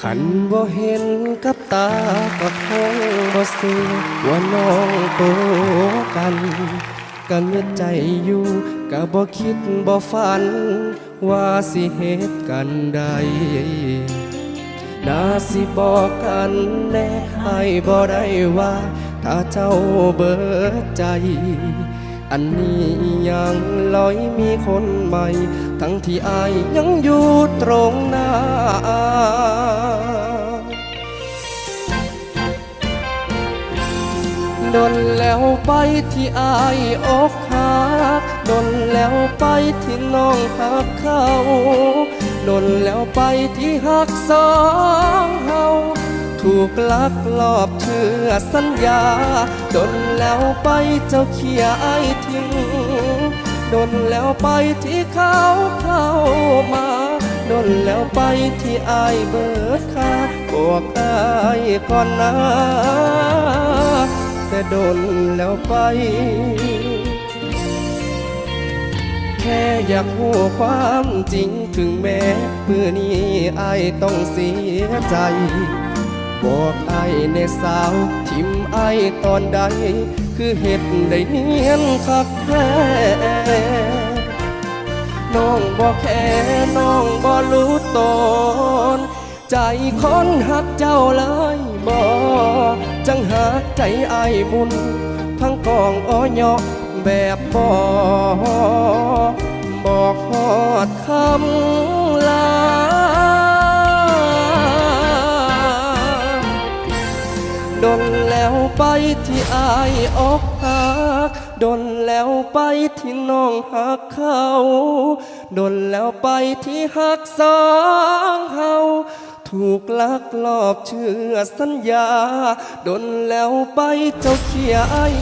ขันบ่เห็นกับตาก็คงบ่สือว่าน้องโตกันก็เงือใจอยู่ก็บ่คิดบ่ฝัน ว่าสิเหตุกันใดน่าสิบอกกันแน่ให้บ่ได้ว่า ถ้าเจ้าเบิดใจ อันนี้ยังลอยมีคนใหม่ ทั้งที่อายยังอยู่ตรงหน้า ดนแล้วไปที่อายอกหักดนแล้วไปที่น้องหักเขาดนแล้วไปที่หักสองเฮาถูกลักลอบเชื่อสัญญาดนแล้วไปเจ้าเขียไอทิ้งดนแล้วไปที่เขาเข้ามาดนแล้วไปที่อายเบิดค่าบอกอายก่อนนะ ดนแล้วไป แค่อยากหูความจริงถึงแม้มือนี้ไอต้องเสียใจ บอกไอในสาวทิมไอตอนใด คือเหตุได้เนียนคักแท้น้องบอกแค่น้องบอรู้ตนใจคนหักเจ้าเลยบอก จังหักใจไอ้บุญพังกองอ้อยอแบบบอบอกฮอดคำลา ดนแล้วไปที่อายอกหักดนแล้วไปที่น้องหักเขา ดนแล้วไปที่หักสองเฮา ถูกลักลอบเชื่อสัญญาดนแล้วไปเจ้าเขียไอาย